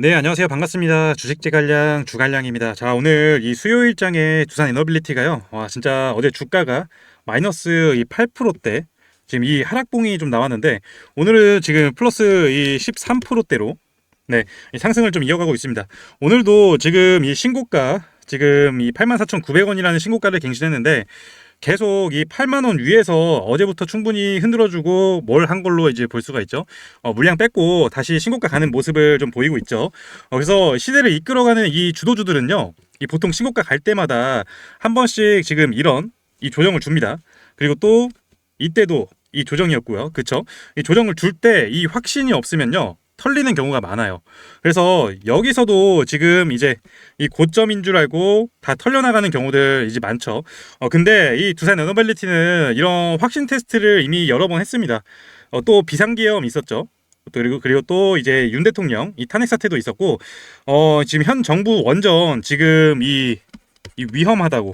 네, 안녕하세요. 반갑습니다. 주식재 관량 주관량입니다. 자, 오늘 이 수요 일장의 두산 에너빌리티가요. 와, 진짜 어제 주가가 마이너스 이 8%대 지금 이 하락봉이 좀 나왔는데 오늘은 지금 플러스 이 13%대로 네, 이 상승을 좀 이어가고 있습니다. 오늘도 지금 이 신고가 지금 이 84,900원이라는 신고가를 갱신했는데 계속 이 8만 원 위에서 어제부터 충분히 흔들어주고 뭘 한 걸로 이제 볼 수가 있죠. 어, 물량 뺐고 다시 신고가 가는 모습을 좀 보이고 있죠. 어, 그래서 시대를 이끌어가는 이 주도주들은요, 이 보통 신고가 갈 때마다 한 번씩 지금 이런 이 조정을 줍니다. 그리고 또 이때도 이 조정이었고요. 그쵸? 이 조정을 줄 때 이 확신이 없으면요. 털리는 경우가 많아요. 그래서 여기서도 지금 이제 이 고점인 줄 알고 다 털려나가는 경우들 이제 많죠. 어, 근데 이 두산 에너벨리티는 이런 확신 테스트를 이미 여러 번 했습니다. 어, 또 비상계엄 있었죠. 또 그리고 그리고 또 이제 윤 대통령 이 탄핵 사태도 있었고 어 지금 현 정부 원전 지금 이, 이 위험하다고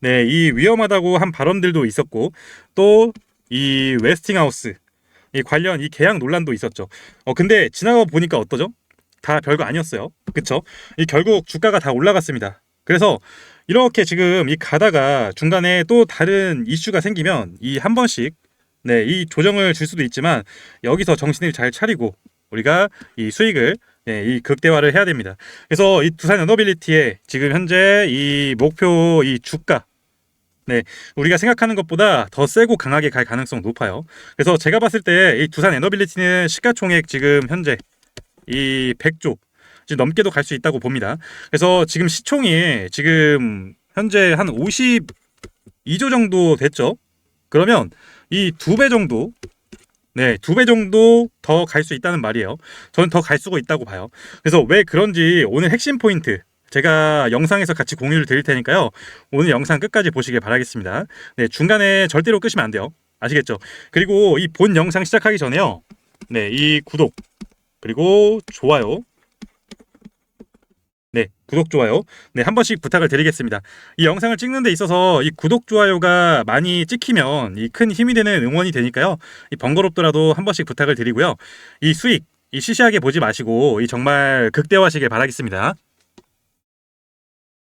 네 이 위험하다고 한 발언들도 있었고 또 이 웨스팅하우스 이 관련 이 계약 논란도 있었죠. 어 근데 지나가 보니까 어떠죠? 다 별거 아니었어요. 그쵸? 이 결국 주가가 다 올라갔습니다. 그래서 이렇게 지금 이 가다가 중간에 또 다른 이슈가 생기면 이 한 번씩 네, 이 조정을 줄 수도 있지만 여기서 정신을 잘 차리고 우리가 이 수익을 네, 이 극대화를 해야 됩니다. 그래서 이 두산 에너빌리티의 지금 현재 이 목표 이 주가 네, 우리가 생각하는 것보다 더 세고 강하게 갈 가능성 높아요. 그래서 제가 봤을 때 이 두산 에너빌리티는 시가총액 지금 현재 이 100조 지금 넘게도 갈 수 있다고 봅니다. 그래서 지금 시총이 지금 현재 한 52조 정도 됐죠. 그러면 이 두 배 정도 네, 두 배 정도 더 갈 수 있다는 말이에요. 저는 더 갈 수가 있다고 봐요. 그래서 왜 그런지 오늘 핵심 포인트 제가 영상에서 같이 공유를 드릴 테니까요. 오늘 영상 끝까지 보시길 바라겠습니다. 네, 중간에 절대로 끄시면 안 돼요. 아시겠죠? 그리고 이 본 영상 시작하기 전에요. 네, 이 구독 그리고 좋아요. 네, 구독 좋아요. 네, 한 번씩 부탁을 드리겠습니다. 이 영상을 찍는 데 있어서 이 구독 좋아요가 많이 찍히면 이 큰 힘이 되는 응원이 되니까요. 이 번거롭더라도 한 번씩 부탁을 드리고요. 이 수익 이 시시하게 보지 마시고 이 정말 극대화하시길 바라겠습니다.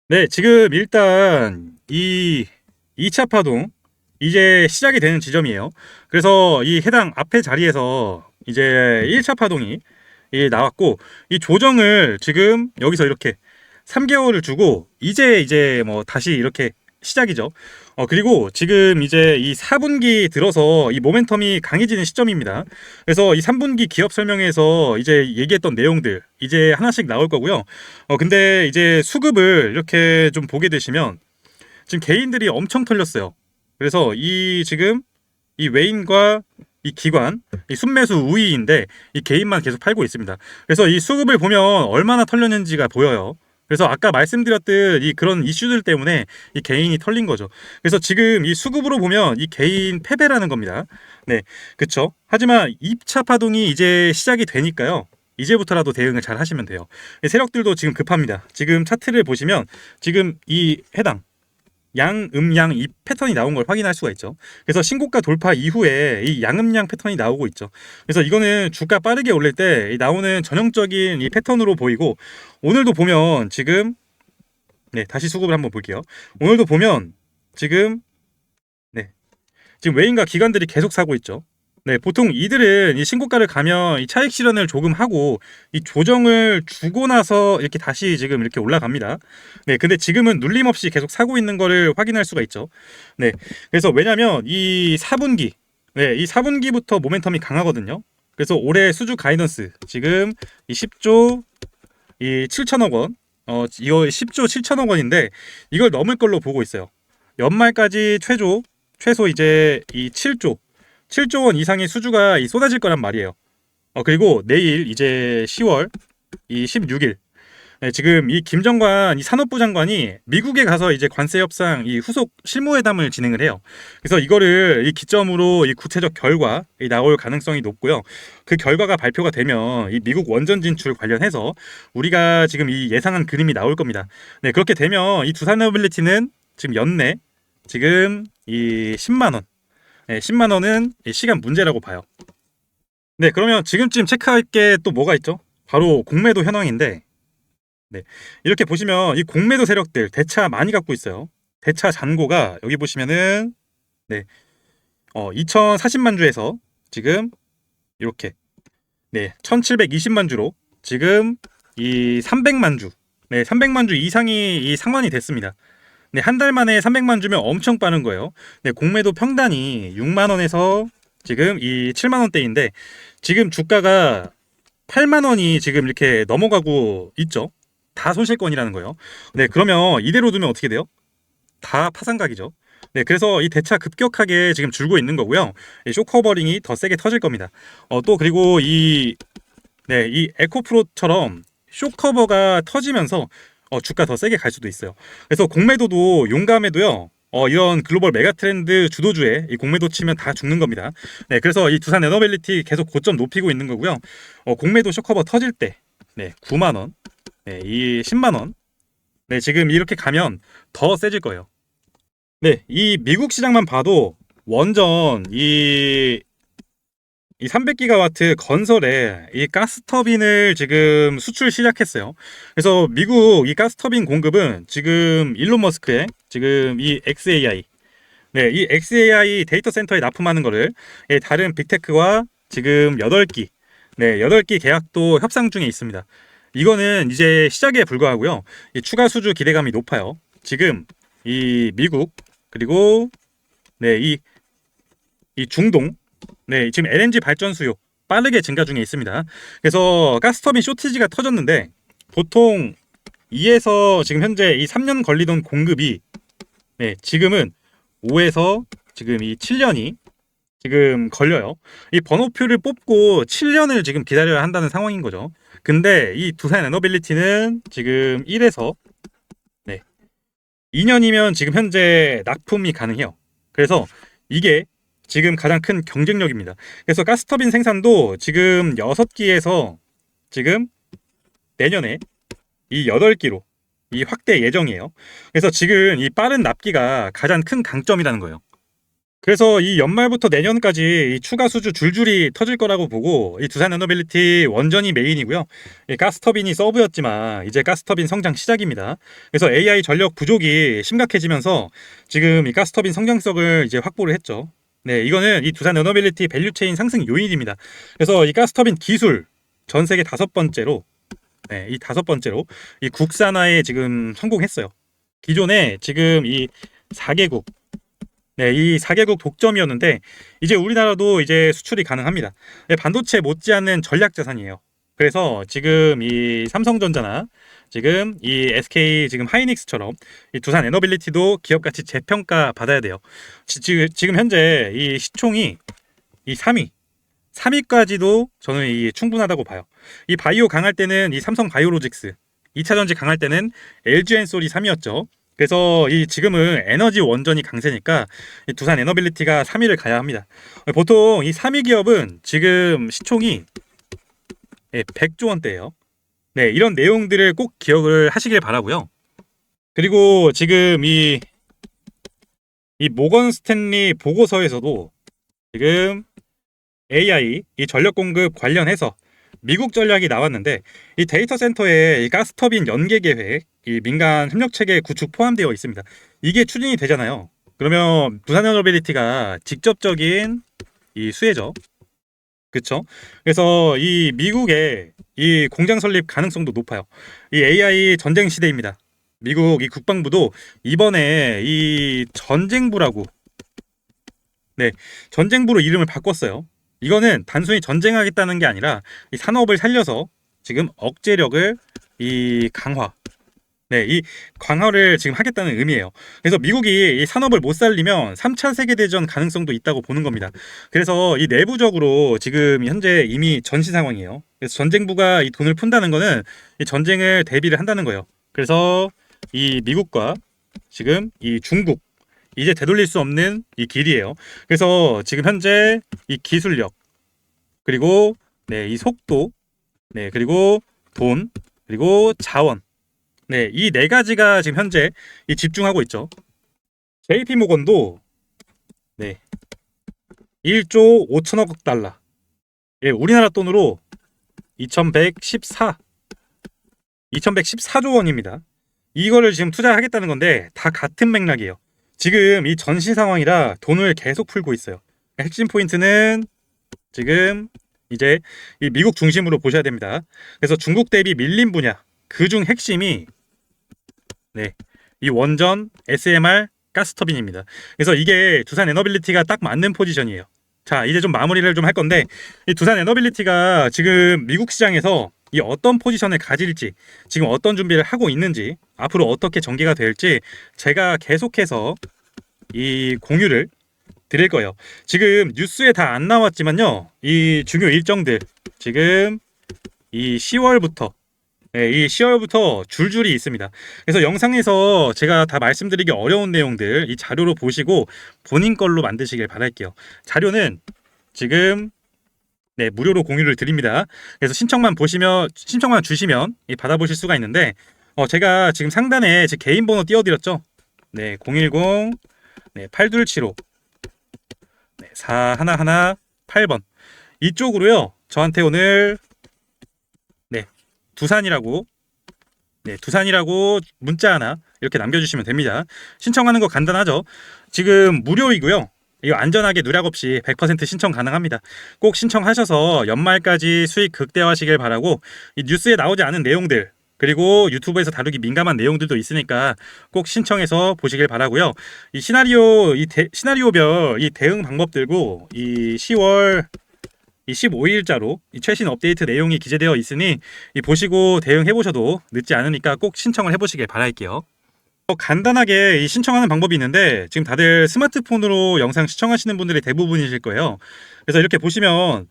네, 지금 일단 이 2차 파동 이제 시작이 되는 지점이에요. 그래서 이 해당 앞에 자리에서 이제 1차 파동이 이 나왔고 이 조정을 지금 여기서 이렇게 3개월을 주고 이제 이제 뭐 다시 이렇게 시작이죠. 어 그리고 지금 이제 이 4분기 들어서 이 모멘텀이 강해지는 시점입니다. 그래서 이 3분기 기업 설명회에서 이제 얘기했던 내용들 이제 하나씩 나올 거고요. 어 근데 이제 수급을 이렇게 좀 보게 되시면 지금 개인들이 엄청 털렸어요. 그래서 이 지금 이 외인과 이 기관, 이 순매수 우위인데 이 개인만 계속 팔고 있습니다. 그래서 이 수급을 보면 얼마나 털렸는지가 보여요. 그래서 아까 말씀드렸듯 이 그런 이슈들 때문에 이 개인이 털린 거죠. 그래서 지금 이 수급으로 보면 이 개인 패배라는 겁니다. 네, 그쵸. 하지만 2차 파동이 이제 시작이 되니까요. 이제부터라도 대응을 잘 하시면 돼요. 세력들도 지금 급합니다. 지금 차트를 보시면 지금 이 해당 양, 음, 양 이 패턴이 나온 걸 확인할 수가 있죠. 그래서 신고가 돌파 이후에 이 양음양 패턴이 나오고 있죠. 그래서 이거는 주가 빠르게 올릴 때 나오는 전형적인 이 패턴으로 보이고 오늘도 보면 지금 네 다시 수급을 한번 볼게요. 오늘도 보면 지금 네 지금 외인과 기관들이 계속 사고 있죠. 네, 보통 이들은 이 신고가를 가면 이 차익 실현을 조금 하고 이 조정을 주고 나서 이렇게 다시 지금 이렇게 올라갑니다. 네, 근데 지금은 눌림 없이 계속 사고 있는 거를 확인할 수가 있죠. 네, 그래서 왜냐면 이 4분기, 네, 이 4분기부터 모멘텀이 강하거든요. 그래서 올해 수주 가이던스 지금 이 10조 이 7천억 원, 어 이거 10조 7천억 원인데 이걸 넘을 걸로 보고 있어요. 연말까지 최소 최소 이제 이 7조 7조 원 이상의 수주가 이 쏟아질 거란 말이에요. 어, 그리고 내일 이제 10월 이 16일 네, 지금 이 김정관 이 산업부 장관이 미국에 가서 이제 관세 협상 이 후속 실무회담을 진행을 해요. 그래서 이거를 이 기점으로 이 구체적 결과 이 나올 가능성이 높고요. 그 결과가 발표가 되면 이 미국 원전 진출 관련해서 우리가 지금 이 예상한 그림이 나올 겁니다. 네, 그렇게 되면 이 두산노빌리티는 지금 연내 지금 이 10만 원 네, 10만 원은 시간 문제라고 봐요. 네, 그러면 지금쯤 체크할 게 또 뭐가 있죠? 바로 공매도 현황인데 네. 이렇게 보시면 이 공매도 세력들 대차 많이 갖고 있어요. 대차 잔고가 여기 보시면은 네. 어, 2040만 주에서 지금 이렇게 네, 1720만 주로 지금 이 300만 주. 네, 300만 주 이상이 이 상환이 됐습니다. 네, 한 달 만에 300만 주면 엄청 빠른 거예요. 네, 공매도 평단이 6만 원에서 지금 이 7만 원대인데 지금 주가가 8만 원이 지금 이렇게 넘어가고 있죠. 다 손실권이라는 거예요. 네, 그러면 이대로 두면 어떻게 돼요? 다 파산각이죠. 네, 그래서 이 대차 급격하게 지금 줄고 있는 거고요. 이 쇼커버링이 더 세게 터질 겁니다. 어, 또 그리고 이 네, 이 에코프로처럼 쇼커버가 터지면서 어, 주가 더 세게 갈 수도 있어요. 그래서 공매도도 용감해도요. 어, 이런 글로벌 메가 트렌드 주도주에 이 공매도 치면 다 죽는 겁니다. 네, 그래서 이 두산 에너빌리티 계속 고점 높이고 있는 거고요. 어, 공매도 쇼커버 터질 때, 네, 9만 원, 네, 이 10만 원, 네, 지금 이렇게 가면 더 세질 거예요. 네, 이 미국 시장만 봐도 원전 이, 이 300기가와트 건설에 이 가스터빈을 지금 수출 시작했어요. 그래서 미국 이 가스터빈 공급은 지금 일론 머스크의 지금 이 XAI, 네, 이 XAI 데이터 센터에 납품하는 거를 예, 다른 빅테크와 지금 8기, 네, 8기 계약도 협상 중에 있습니다. 이거는 이제 시작에 불과하고요. 이 추가 수주 기대감이 높아요. 지금 이 미국 그리고 네, 이, 이 중동 네, 지금 LNG 발전 수요 빠르게 증가 중에 있습니다. 그래서 가스터빈 쇼티지가 터졌는데 보통 2에서 지금 현재 이 3년 걸리던 공급이 네, 지금은 5에서 지금 이 7년이 지금 걸려요. 이 번호표를 뽑고 7년을 지금 기다려야 한다는 상황인 거죠. 근데 이 두산 에너빌리티는 지금 1에서 네. 2년이면 지금 현재 납품이 가능해요. 그래서 이게 지금 가장 큰 경쟁력입니다. 그래서 가스터빈 생산도 지금 6기에서 지금 내년에 이 8기로 이 확대 예정이에요. 그래서 지금 이 빠른 납기가 가장 큰 강점이라는 거예요. 그래서 이 연말부터 내년까지 이 추가 수주 줄줄이 터질 거라고 보고 이 두산 에너빌리티 원전이 메인이고요. 이 가스터빈이 서브였지만 이제 가스터빈 성장 시작입니다. 그래서 AI 전력 부족이 심각해지면서 지금 이 가스터빈 성장성을 이제 확보를 했죠. 네, 이거는 이 두산 에너빌리티 밸류체인 상승 요인입니다. 그래서 이 가스터빈 기술 전 세계 다섯 번째로 네, 이 다섯 번째로 이 국산화에 지금 성공했어요. 기존에 지금 이 4개국 네, 이 4개국 독점이었는데 이제 우리나라도 이제 수출이 가능합니다. 네, 반도체 못지않는 전략 자산이에요. 그래서 지금 이 삼성전자나 지금 이 SK 지금 하이닉스처럼 이 두산 에너빌리티도 기업 가치 재평가 받아야 돼요. 지, 지, 지금 현재 이 시총이 이 3위 3위까지도 저는 이 충분하다고 봐요. 이 바이오 강할 때는 이 삼성 바이오로직스, 2차 전지 강할 때는 LG 엔솔이 3위였죠. 그래서 이 지금은 에너지 원전이 강세니까 이 두산 에너빌리티가 3위를 가야 합니다. 보통 이 3위 기업은 지금 시총이 100조 원대예요. 네, 이런 내용들을 꼭 기억을 하시길 바라고요. 그리고 지금 이, 이 모건 스탠리 보고서에서도 지금 AI, 이 전력 공급 관련해서 미국 전략이 나왔는데 이 데이터 센터에 이 가스터빈 연계 계획, 이 민간 협력 체계 구축 포함되어 있습니다. 이게 추진이 되잖아요. 그러면 부산 에너빌리티가 직접적인 이 수혜죠. 그렇죠? 그래서 이 미국의 이 공장 설립 가능성도 높아요. 이 AI 전쟁 시대입니다. 미국 이 국방부도 이번에 이 전쟁부라고 네 전쟁부로 이름을 바꿨어요. 이거는 단순히 전쟁하겠다는 게 아니라 이 산업을 살려서 지금 억제력을 이 강화 네, 이 강화를 지금 하겠다는 의미예요. 그래서 미국이 이 산업을 못 살리면 3차 세계대전 가능성도 있다고 보는 겁니다. 그래서 이 내부적으로 지금 현재 이미 전시 상황이에요. 그래서 전쟁부가 이 돈을 푼다는 거는 이 전쟁을 대비를 한다는 거예요. 그래서 이 미국과 지금 이 중국 이제 되돌릴 수 없는 이 길이에요. 그래서 지금 현재 이 기술력 그리고 네, 이 속도 네, 그리고 돈 그리고 자원 네, 이 네 가지가 지금 현재 이 집중하고 있죠. JP 모건도 네. 1조 5천억 달러. 예, 우리나라 돈으로 2114 2114조 원입니다. 이거를 지금 투자하겠다는 건데 다 같은 맥락이에요. 지금 이 전시 상황이라 돈을 계속 풀고 있어요. 핵심 포인트는 지금 이제 이 미국 중심으로 보셔야 됩니다. 그래서 중국 대비 밀린 분야 그 중 핵심이 네, 이 원전 SMR 가스터빈입니다. 그래서 이게 두산 에너빌리티가 딱 맞는 포지션이에요. 자, 이제 좀 마무리를 좀 할 건데 이 두산 에너빌리티가 지금 미국 시장에서 이 어떤 포지션을 가질지 지금 어떤 준비를 하고 있는지 앞으로 어떻게 전개가 될지 제가 계속해서 이 공유를 드릴 거예요. 지금 뉴스에 다 안 나왔지만요. 이 중요 일정들 지금 이 10월부터 네, 이 10월부터 줄줄이 있습니다. 그래서 영상에서 제가 다 말씀드리기 어려운 내용들 이 자료로 보시고 본인 걸로 만드시길 바랄게요. 자료는 지금 네, 무료로 공유를 드립니다. 그래서 신청만 보시면 신청만 주시면 이 받아보실 수가 있는데 어, 제가 지금 상단에 제 개인 번호 띄워드렸죠. 네, 010 네, 8275 네, 4118번 이쪽으로요. 저한테 오늘 네, 두산이라고 네, 두산이라고 문자 하나 이렇게 남겨주시면 됩니다. 신청하는 거 간단하죠. 지금 무료이고요. 이거 안전하게 누락 없이 100% 신청 가능합니다. 꼭 신청하셔서 연말까지 수익 극대화하시길 바라고 이 뉴스에 나오지 않은 내용들 그리고 유튜브에서 다루기 민감한 내용들도 있으니까 꼭 신청해서 보시길 바라고요. 이 시나리오 이 대, 시나리오별 이 대응 방법 들고 이 10월 이 15일자로 이 최신 업데이트 내용이 기재되어 있으니 이 보시고 대응해 보셔도 늦지 않으니까 꼭 신청을 해 보시길 바랄게요. 어, 간단하게 이 신청하는 방법이 있는데 지금 다들 스마트폰으로 영상 시청하시는 분들이 대부분이실 거예요. 그래서 이렇게 보시면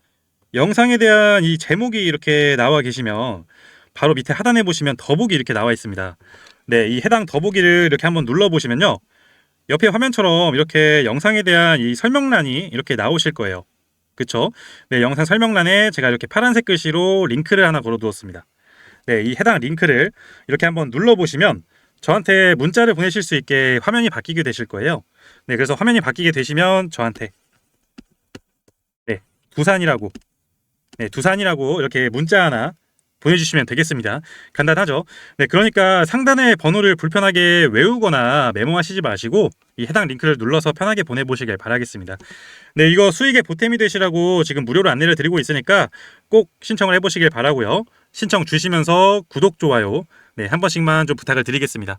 영상에 대한 이 제목이 이렇게 나와 계시면 바로 밑에 하단에 보시면 더보기 이렇게 나와 있습니다. 네, 이 해당 더보기를 이렇게 한번 눌러 보시면요. 옆에 화면처럼 이렇게 영상에 대한 이 설명란이 이렇게 나오실 거예요. 그쵸? 네, 영상 설명란에 제가 이렇게 파란색 글씨로 링크를 하나 걸어 두었습니다. 네, 이 해당 링크를 이렇게 한번 눌러 보시면 저한테 문자를 보내실 수 있게 화면이 바뀌게 되실 거예요. 네, 그래서 화면이 바뀌게 되시면 저한테 네, 두산이라고 네, 두산이라고 이렇게 문자 하나 보내주시면 되겠습니다. 간단하죠? 네, 그러니까 상단의 번호를 불편하게 외우거나 메모하시지 마시고 이 해당 링크를 눌러서 편하게 보내보시길 바라겠습니다. 네, 이거 수익의 보탬이 되시라고 지금 무료로 안내를 드리고 있으니까 꼭 신청을 해보시길 바라고요. 신청 주시면서 구독, 좋아요 네, 한 번씩만 좀 부탁을 드리겠습니다.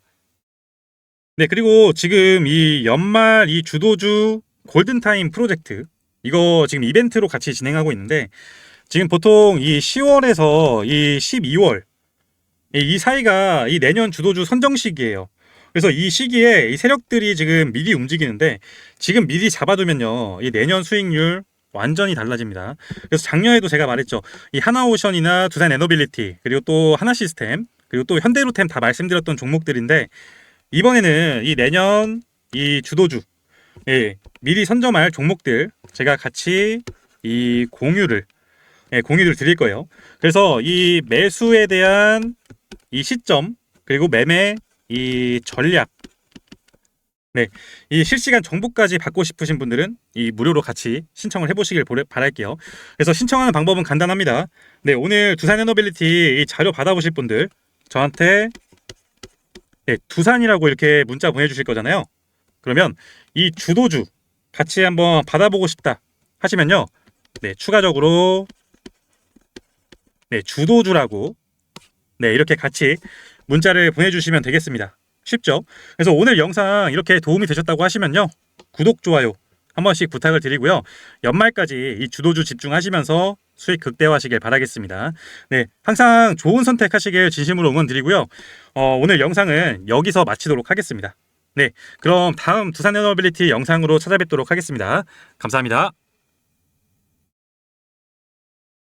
네, 그리고 지금 이 연말 이 주도주 골든타임 프로젝트 이거 지금 이벤트로 같이 진행하고 있는데 지금 보통 이 10월에서 이 12월 이- 이 사이가 이 내년 주도주 선정 시기예요. 그래서 이 시기에 이 세력들이 지금 미리 움직이는데 지금 미리 잡아두면요 이 내년 수익률 완전히 달라집니다. 그래서 작년에도 제가 말했죠 이 하나오션이나 두산 에너빌리티 그리고 또 하나시스템 그리고 또 현대로템 다 말씀드렸던 종목들인데 이번에는 이 내년 이 주도주 예, 미리 선점할 종목들 제가 같이 이 공유를 예, 공유를 드릴 거예요. 그래서 이 매수에 대한 이 시점 그리고 매매 이 전략 네, 이 실시간 정보까지 받고 싶으신 분들은 이 무료로 같이 신청을 해보시길 바랄게요. 그래서 신청하는 방법은 간단합니다. 네, 오늘 두산 에너빌리티 이 자료 받아보실 분들 저한테 네, 두산이라고 이렇게 문자 보내주실 거잖아요. 그러면 이 주도주 같이 한번 받아보고 싶다 하시면요. 네, 추가적으로 네, 주도주라고 네, 이렇게 같이 문자를 보내주시면 되겠습니다. 쉽죠? 그래서 오늘 영상 이렇게 도움이 되셨다고 하시면요. 구독, 좋아요 한 번씩 부탁을 드리고요. 연말까지 이 주도주 집중하시면서 수익 극대화하시길 바라겠습니다. 네, 항상 좋은 선택하시길 진심으로 응원 드리고요. 어, 오늘 영상은 여기서 마치도록 하겠습니다. 네, 그럼 다음 두산 에너빌리티 영상으로 찾아뵙도록 하겠습니다. 감사합니다.